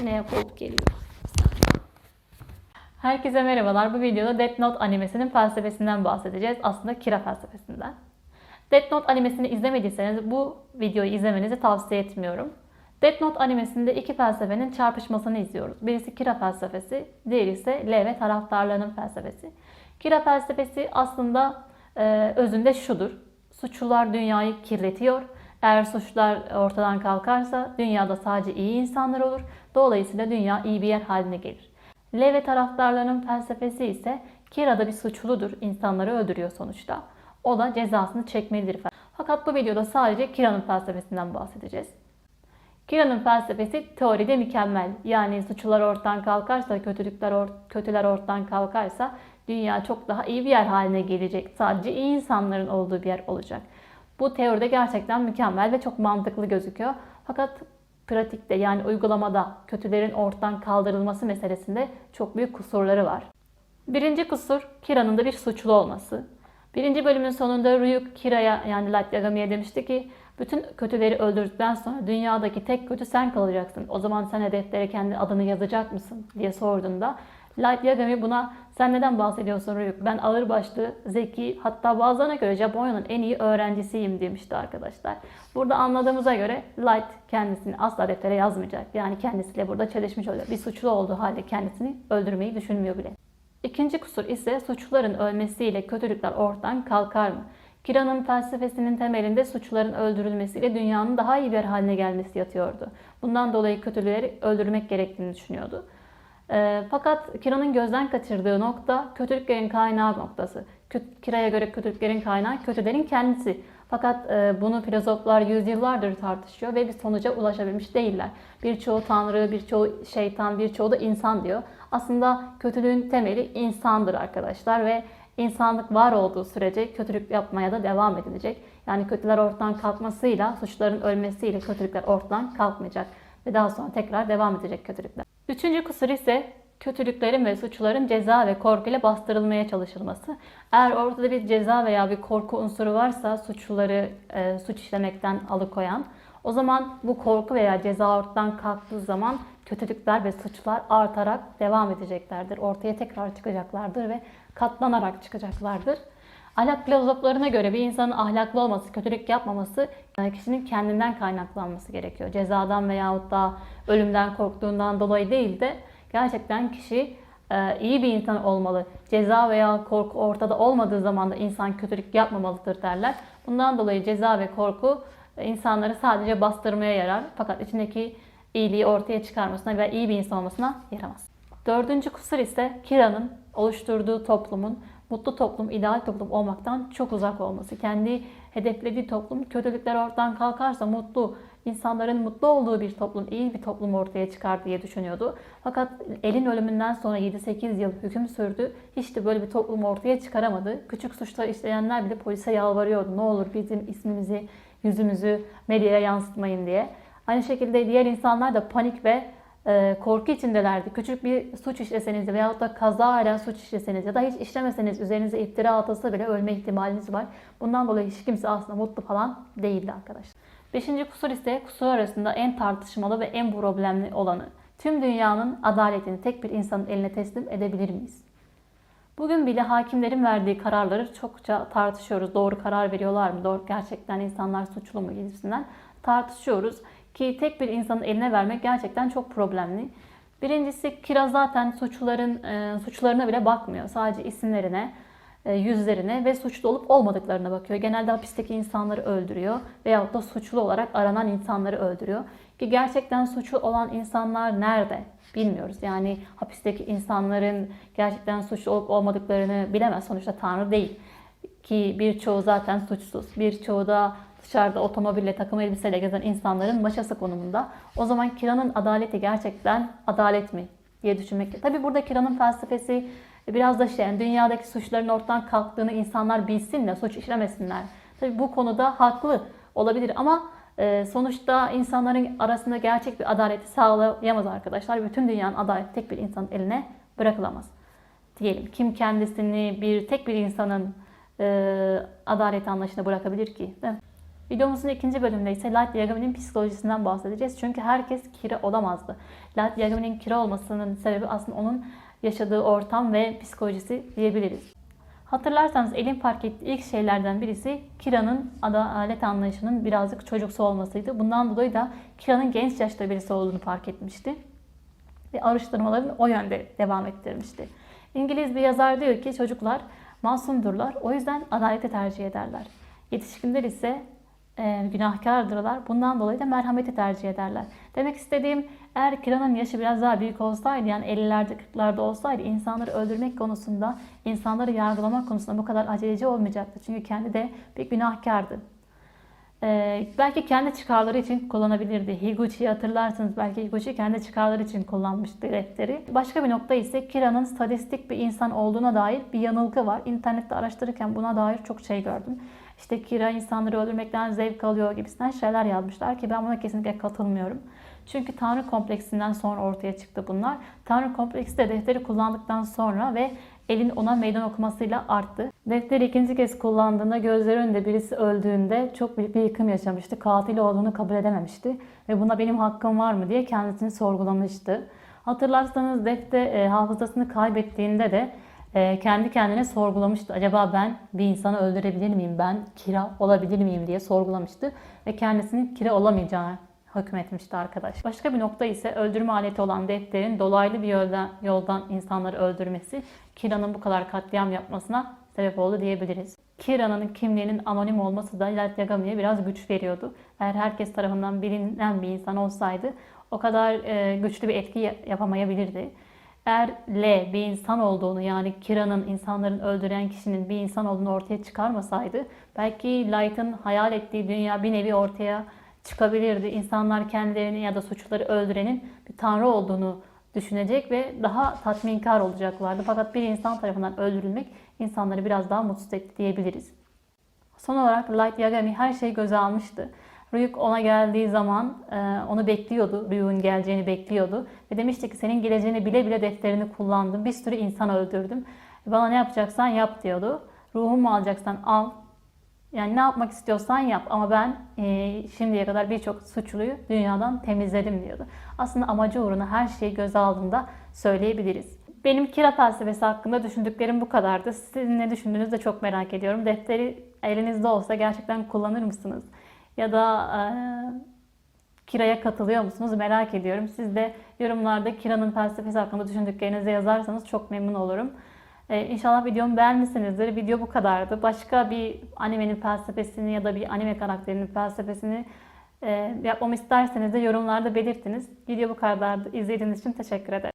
Yine Cold geliyor. Herkese merhabalar. Bu videoda Death Note animesinin felsefesinden bahsedeceğiz. Aslında Kira felsefesinden. Death Note animesini izlemediyseniz bu videoyu izlemenizi tavsiye etmiyorum. Death Note animesinde iki felsefenin çarpışmasını izliyoruz. Birisi Kira felsefesi, diğeri ise L ve taraftarlarının felsefesi. Kira felsefesi aslında e, özünde şudur. Suçlular dünyayı kirletiyor. Eğer suçlar ortadan kalkarsa dünyada sadece iyi insanlar olur. Dolayısıyla dünya iyi bir yer haline gelir. L ve taraftarlarının felsefesi ise Kira da bir suçludur. insanları öldürüyor sonuçta. O da cezasını çekmelidir. Fakat bu videoda sadece Kira'nın felsefesinden bahsedeceğiz. Kira'nın felsefesi teoride mükemmel. Yani suçlular ortadan kalkarsa, kötülükler or kötüler ortadan kalkarsa dünya çok daha iyi bir yer haline gelecek. Sadece iyi insanların olduğu bir yer olacak. Bu teoride gerçekten mükemmel ve çok mantıklı gözüküyor. Fakat pratikte yani uygulamada kötülerin ortadan kaldırılması meselesinde çok büyük kusurları var. Birinci kusur Kira'nın da bir suçlu olması. Birinci bölümün sonunda Ryuk Kira'ya yani Light Yagami'ye demişti ki bütün kötüleri öldürdükten sonra dünyadaki tek kötü sen kalacaksın. O zaman sen hedeflere kendi adını yazacak mısın diye sorduğunda Light Yagami buna sen neden bahsediyorsun Ryuk? Ben ağırbaşlı, zeki hatta bazılarına göre Japonya'nın en iyi öğrencisiyim demişti arkadaşlar. Burada anladığımıza göre Light kendisini asla deftere yazmayacak. Yani kendisiyle burada çelişmiş oluyor. Bir suçlu olduğu halde kendisini öldürmeyi düşünmüyor bile. İkinci kusur ise suçluların ölmesiyle kötülükler ortadan kalkar mı? Kira'nın felsefesinin temelinde suçluların öldürülmesiyle dünyanın daha iyi bir haline gelmesi yatıyordu. Bundan dolayı kötüleri öldürmek gerektiğini düşünüyordu. E, fakat Kira'nın gözden kaçırdığı nokta kötülüklerin kaynağı noktası. Kira'ya göre kötülüklerin kaynağı kötülerin kendisi. Fakat e, bunu filozoflar yüzyıllardır tartışıyor ve bir sonuca ulaşabilmiş değiller. Birçoğu tanrı, birçoğu şeytan, birçoğu da insan diyor. Aslında kötülüğün temeli insandır arkadaşlar ve insanlık var olduğu sürece kötülük yapmaya da devam edilecek. Yani kötüler ortadan kalkmasıyla, suçların ölmesiyle kötülükler ortadan kalkmayacak. Ve daha sonra tekrar devam edecek kötülükler. Üçüncü kusur ise kötülüklerin ve suçların ceza ve korku ile bastırılmaya çalışılması. Eğer ortada bir ceza veya bir korku unsuru varsa suçluları e, suç işlemekten alıkoyan, o zaman bu korku veya ceza ortadan kalktığı zaman kötülükler ve suçlar artarak devam edeceklerdir. Ortaya tekrar çıkacaklardır ve katlanarak çıkacaklardır. Ahlak filozoflarına göre bir insanın ahlaklı olması, kötülük yapmaması yani kişinin kendinden kaynaklanması gerekiyor. Cezadan veyahut da ölümden korktuğundan dolayı değil de gerçekten kişi e, iyi bir insan olmalı. Ceza veya korku ortada olmadığı zaman da insan kötülük yapmamalıdır derler. Bundan dolayı ceza ve korku e, insanları sadece bastırmaya yarar. Fakat içindeki iyiliği ortaya çıkarmasına ve iyi bir insan olmasına yaramaz. Dördüncü kusur ise Kira'nın oluşturduğu toplumun mutlu toplum, ideal toplum olmaktan çok uzak olması. Kendi hedeflediği toplum kötülükler ortadan kalkarsa mutlu, insanların mutlu olduğu bir toplum, iyi bir toplum ortaya çıkar diye düşünüyordu. Fakat elin ölümünden sonra 7-8 yıl hüküm sürdü. Hiç de böyle bir toplum ortaya çıkaramadı. Küçük suçlar işleyenler bile polise yalvarıyordu. Ne olur bizim ismimizi, yüzümüzü medyaya yansıtmayın diye. Aynı şekilde diğer insanlar da panik ve korku içindelerdi. Küçük bir suç işleseniz veyahut da kazayla suç işleseniz ya da hiç işlemeseniz üzerinize iftira atılsa bile ölme ihtimaliniz var. Bundan dolayı hiç kimse aslında mutlu falan değildi arkadaşlar. Beşinci kusur ise kusur arasında en tartışmalı ve en problemli olanı. Tüm dünyanın adaletini tek bir insanın eline teslim edebilir miyiz? Bugün bile hakimlerin verdiği kararları çokça tartışıyoruz. Doğru karar veriyorlar mı? Doğru gerçekten insanlar suçlu mu gibisinden tartışıyoruz. Ki tek bir insanın eline vermek gerçekten çok problemli. Birincisi Kira zaten suçluların e, suçlarına bile bakmıyor. Sadece isimlerine, e, yüzlerine ve suçlu olup olmadıklarına bakıyor. Genelde hapisteki insanları öldürüyor veyahut da suçlu olarak aranan insanları öldürüyor. Ki gerçekten suçlu olan insanlar nerede? Bilmiyoruz. Yani hapisteki insanların gerçekten suçlu olup olmadıklarını bilemez. Sonuçta Tanrı değil. Ki birçoğu zaten suçsuz. Birçoğu da dışarıda otomobille, takım elbiseyle gezen insanların maşası konumunda. O zaman Kira'nın adaleti gerçekten adalet mi diye düşünmek. Tabi burada Kira'nın felsefesi biraz da şey, yani dünyadaki suçların ortadan kalktığını insanlar bilsinler, suç işlemesinler. Tabi bu konuda haklı olabilir ama e, sonuçta insanların arasında gerçek bir adaleti sağlayamaz arkadaşlar. Bütün dünyanın adaleti tek bir insanın eline bırakılamaz. Diyelim kim kendisini bir tek bir insanın e, adalet anlayışına bırakabilir ki? Değil mi? Videomuzun ikinci bölümünde ise Light Yagami'nin psikolojisinden bahsedeceğiz. Çünkü herkes Kira olamazdı. Light Yagami'nin Kira olmasının sebebi aslında onun yaşadığı ortam ve psikolojisi diyebiliriz. Hatırlarsanız elin fark ettiği ilk şeylerden birisi Kira'nın adalet anlayışının birazcık çocuksu olmasıydı. Bundan dolayı da Kira'nın genç yaşta birisi olduğunu fark etmişti. Ve araştırmalarını o yönde devam ettirmişti. İngiliz bir yazar diyor ki çocuklar masumdurlar. O yüzden adaleti tercih ederler. Yetişkinler ise e, günahkardırlar. Bundan dolayı da merhameti tercih ederler. Demek istediğim eğer Kira'nın yaşı biraz daha büyük olsaydı yani 50'lerde 40'larda olsaydı insanları öldürmek konusunda, insanları yargılamak konusunda bu kadar aceleci olmayacaktı. Çünkü kendi de bir günahkardı. Ee, belki kendi çıkarları için kullanabilirdi. Higuchi'yi hatırlarsınız. Belki Higuchi kendi çıkarları için kullanmıştı defteri. Başka bir nokta ise Kira'nın statistik bir insan olduğuna dair bir yanılgı var. İnternette araştırırken buna dair çok şey gördüm. İşte Kira insanları öldürmekten zevk alıyor gibisinden şeyler yazmışlar ki ben buna kesinlikle katılmıyorum. Çünkü Tanrı kompleksinden sonra ortaya çıktı bunlar. Tanrı kompleksi de defteri kullandıktan sonra ve elin ona meydan okumasıyla arttı. Defteri ikinci kez kullandığında gözleri önünde birisi öldüğünde çok büyük bir yıkım yaşamıştı. Katil olduğunu kabul edememişti. Ve buna benim hakkım var mı diye kendisini sorgulamıştı. Hatırlarsanız Defte e, hafızasını kaybettiğinde de e, kendi kendine sorgulamıştı. Acaba ben bir insanı öldürebilir miyim? Ben kira olabilir miyim diye sorgulamıştı. Ve kendisinin kira olamayacağını hükmetmişti arkadaş. Başka bir nokta ise öldürme aleti olan defterin dolaylı bir yoldan, yoldan insanları öldürmesi Kira'nın bu kadar katliam yapmasına sebep oldu diyebiliriz. Kira'nın kimliğinin anonim olması da Light Yagami'ye biraz güç veriyordu. Eğer herkes tarafından bilinen bir insan olsaydı o kadar e, güçlü bir etki yapamayabilirdi. Eğer L bir insan olduğunu yani Kira'nın insanların öldüren kişinin bir insan olduğunu ortaya çıkarmasaydı belki Light'ın hayal ettiği dünya bir nevi ortaya çıkabilirdi. İnsanlar kendilerini ya da suçluları öldürenin bir tanrı olduğunu düşünecek ve daha tatminkar olacaklardı. Fakat bir insan tarafından öldürülmek insanları biraz daha mutsuz etti diyebiliriz. Son olarak Light Yagami her şeyi göze almıştı. Ryuk ona geldiği zaman e, onu bekliyordu. Ryuk'un geleceğini bekliyordu. Ve demişti ki senin geleceğini bile bile defterini kullandım. Bir sürü insan öldürdüm. Bana ne yapacaksan yap diyordu. Ruhumu alacaksan al. Yani ne yapmak istiyorsan yap ama ben e, şimdiye kadar birçok suçluyu dünyadan temizledim diyordu. Aslında amacı uğruna her şeyi göze aldığında söyleyebiliriz. Benim kira felsefesi hakkında düşündüklerim bu kadardı. Sizin ne düşündüğünüzü de çok merak ediyorum. Defteri elinizde olsa gerçekten kullanır mısınız? Ya da e, kiraya katılıyor musunuz? Merak ediyorum. Siz de yorumlarda kiranın felsefesi hakkında düşündüklerinizi yazarsanız çok memnun olurum. Ee, inşallah videomu beğenmişsinizdir. Video bu kadardı. Başka bir animenin felsefesini ya da bir anime karakterinin felsefesini e, yapmamı isterseniz de yorumlarda belirtiniz. Video bu kadardı. İzlediğiniz için teşekkür ederim.